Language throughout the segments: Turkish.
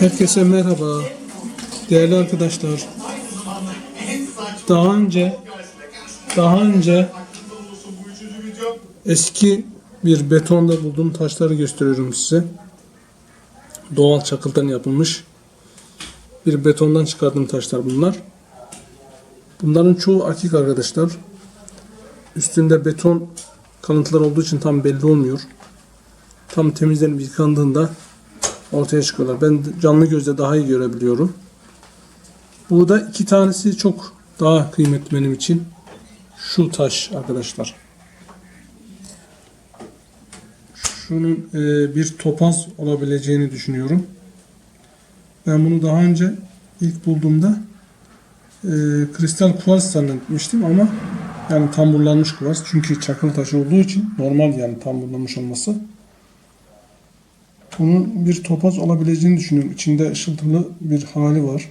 Herkese merhaba. Değerli arkadaşlar. Daha önce daha önce eski bir betonda bulduğum taşları gösteriyorum size. Doğal çakıldan yapılmış bir betondan çıkardığım taşlar bunlar. Bunların çoğu akik arkadaşlar. Üstünde beton kalıntılar olduğu için tam belli olmuyor. Tam temizlenip yıkandığında ortaya çıkıyorlar. Ben canlı gözle daha iyi görebiliyorum. Burada iki tanesi çok daha kıymetli benim için. Şu taş arkadaşlar. Şunun e, bir topaz olabileceğini düşünüyorum. Ben bunu daha önce ilk bulduğumda e, kristal kuvars zannetmiştim ama yani tamburlanmış kuvars. Çünkü çakıl taşı olduğu için normal yani tamburlanmış olması. Bunun bir topaz olabileceğini düşünüyorum. İçinde ışıltılı bir hali var.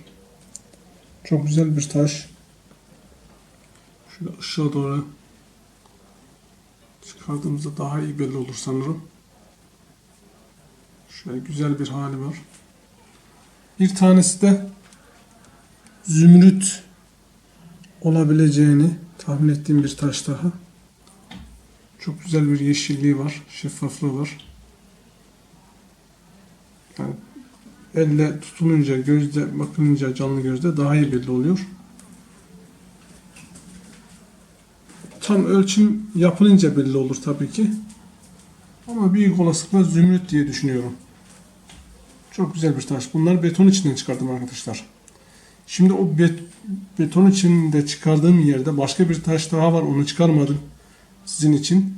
Çok güzel bir taş. Şöyle ışığa doğru çıkardığımızda daha iyi belli olur sanırım. Şöyle güzel bir hali var. Bir tanesi de zümrüt olabileceğini tahmin ettiğim bir taş daha. Çok güzel bir yeşilliği var, şeffaflığı var. Yani elle tutulunca, gözle bakılınca canlı gözde daha iyi belli oluyor. Tam ölçüm yapılınca belli olur tabii ki. Ama büyük olasılıkla zümrüt diye düşünüyorum. Çok güzel bir taş. Bunları beton içinden çıkardım arkadaşlar. Şimdi o bet beton içinde çıkardığım yerde başka bir taş daha var. Onu çıkarmadım sizin için.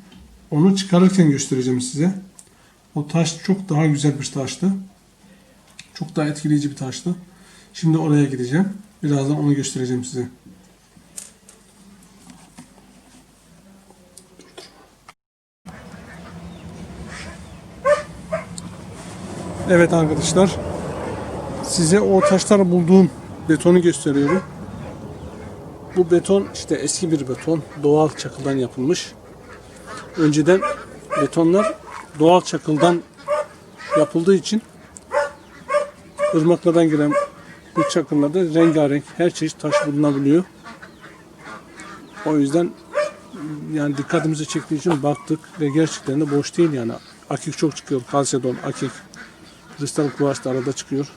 Onu çıkarırken göstereceğim size. O taş çok daha güzel bir taştı. Çok daha etkileyici bir taştı. Şimdi oraya gideceğim. Birazdan onu göstereceğim size. Evet arkadaşlar. Size o taşları bulduğum betonu gösteriyorum. Bu beton işte eski bir beton. Doğal çakıldan yapılmış. Önceden betonlar doğal çakıldan yapıldığı için ırmaklardan gelen bu çakıllarda rengarenk her çeşit taş bulunabiliyor. O yüzden yani dikkatimizi çektiği için baktık ve gerçekten de boş değil yani. Akik çok çıkıyor. Kalsedon, akik, kristal kuvars da arada çıkıyor.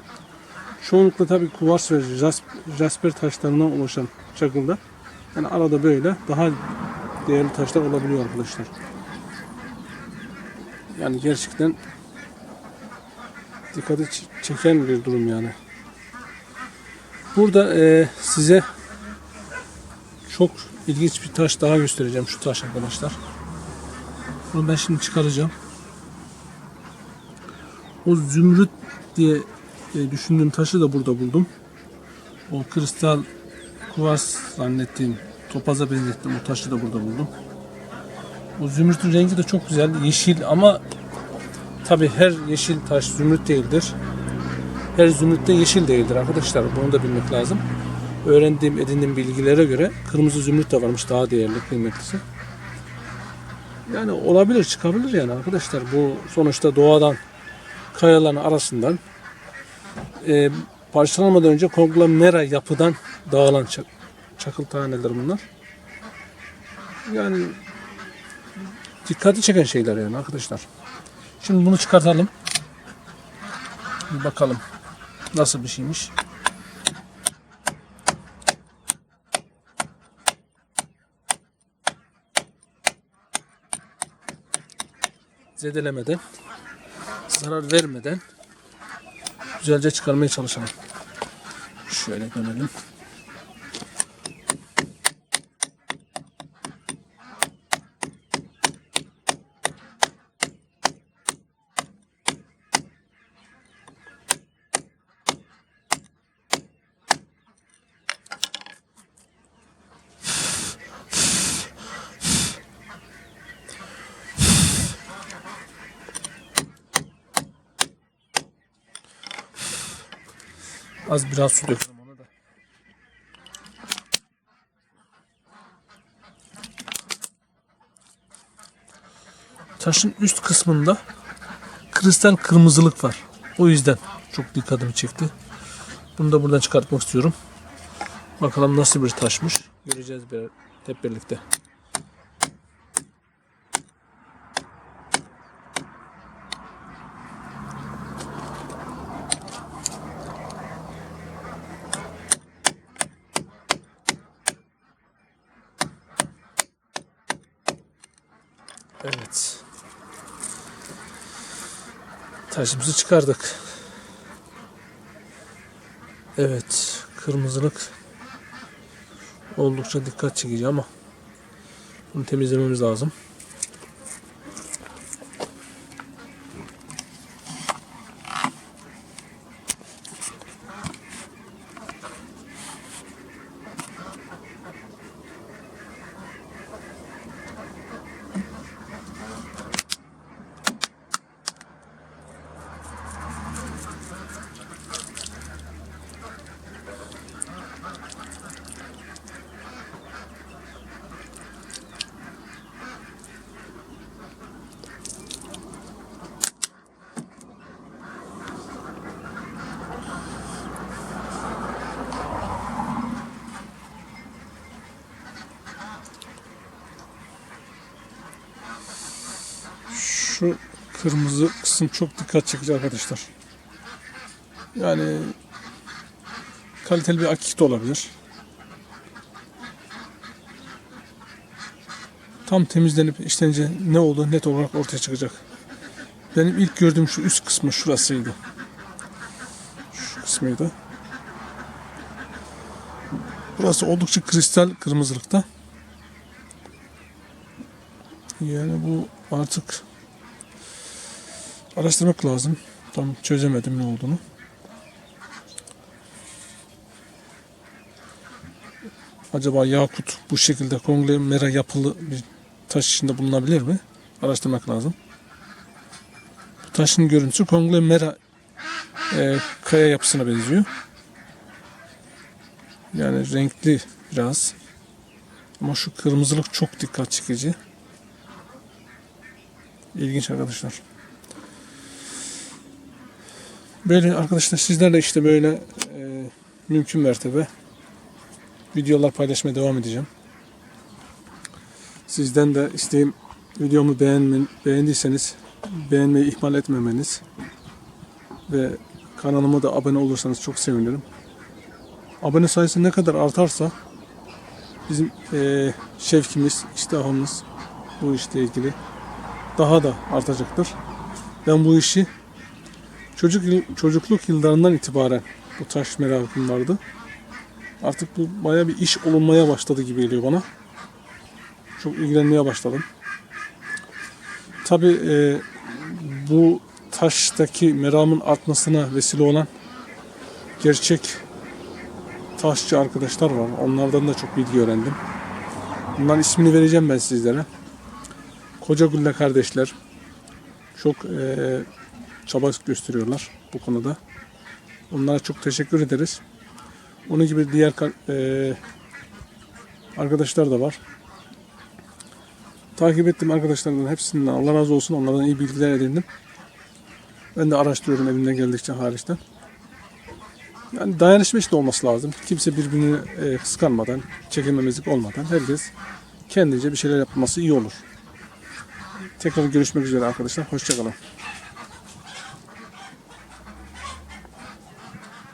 Çoğunlukla tabii kuvars ve jas- jasper taşlarından oluşan çakılda yani arada böyle daha değerli taşlar olabiliyor arkadaşlar. Yani gerçekten dikkati çeken bir durum yani. Burada e, size çok ilginç bir taş daha göstereceğim. Şu taş arkadaşlar. Bunu ben şimdi çıkaracağım. O zümrüt diye e, düşündüğüm taşı da burada buldum. O kristal kuvars zannettiğim, topaza benzettiğim o taşı da burada buldum. O zümrütün rengi de çok güzel, yeşil ama tabi her yeşil taş zümrüt değildir. Her zümrüt de yeşil değildir arkadaşlar. Bunu da bilmek lazım. Öğrendiğim, edindiğim bilgilere göre kırmızı zümrüt de varmış daha değerli, kıymetlisi. Yani olabilir, çıkabilir yani arkadaşlar. Bu sonuçta doğadan, kayaların arasından e, parçalanmadan önce konglomera yapıdan dağılan çak- çakıl taneleri bunlar. Yani dikkati çeken şeyler yani arkadaşlar. Şimdi bunu çıkartalım. Bir bakalım nasıl bir şeymiş. Zedelemeden, zarar vermeden güzelce çıkarmaya çalışalım. Şöyle dönelim. Az biraz su dökelim ona da. Taşın üst kısmında kristal kırmızılık var. O yüzden çok dikkatimi çekti. Bunu da buradan çıkartmak istiyorum. Bakalım nasıl bir taşmış. Göreceğiz hep birlikte. Evet. Taşımızı çıkardık. Evet. Kırmızılık oldukça dikkat çekici ama bunu temizlememiz lazım. Şu kırmızı kısım çok dikkat çekici arkadaşlar. Yani kaliteli bir akik de olabilir. Tam temizlenip işlenince ne oldu net olarak ortaya çıkacak. Benim ilk gördüğüm şu üst kısmı şurasıydı. Şu kısmıydı. Burası oldukça kristal kırmızılıkta. Yani bu artık araştırmak lazım. Tam çözemedim ne olduğunu. Acaba yakut bu şekilde konglomera yapılı bir taş içinde bulunabilir mi? Araştırmak lazım. Bu taşın görüntüsü konglomera e, kaya yapısına benziyor. Yani renkli biraz. Ama şu kırmızılık çok dikkat çekici. İlginç arkadaşlar. Böyle arkadaşlar sizlerle işte böyle e, mümkün mertebe videolar paylaşmaya devam edeceğim. Sizden de isteğim videomu beğenmen, beğendiyseniz beğenmeyi ihmal etmemeniz ve kanalıma da abone olursanız çok sevinirim. Abone sayısı ne kadar artarsa bizim e, şevkimiz, iştahımız bu işle ilgili daha da artacaktır. Ben bu işi çocuk çocukluk yıllarından itibaren bu taş merakım vardı. Artık bu baya bir iş olunmaya başladı gibi geliyor bana. Çok ilgilenmeye başladım. Tabi bu taştaki meramın artmasına vesile olan gerçek taşçı arkadaşlar var. Onlardan da çok bilgi öğrendim. Bunların ismini vereceğim ben sizlere. Koca Gülle kardeşler çok eee çaba gösteriyorlar bu konuda. Onlara çok teşekkür ederiz. Onun gibi diğer eee, arkadaşlar da var. Takip ettiğim arkadaşlardan hepsinden Allah razı olsun. Onlardan iyi bilgiler edindim. Ben de araştırıyorum elimden geldikçe hariçten. Yani dayanışma işte olması lazım. Kimse birbirini eee, kıskanmadan, çekilmemezlik olmadan herkes kendince bir şeyler yapması iyi olur. Tekrar görüşmek üzere arkadaşlar. Hoşçakalın.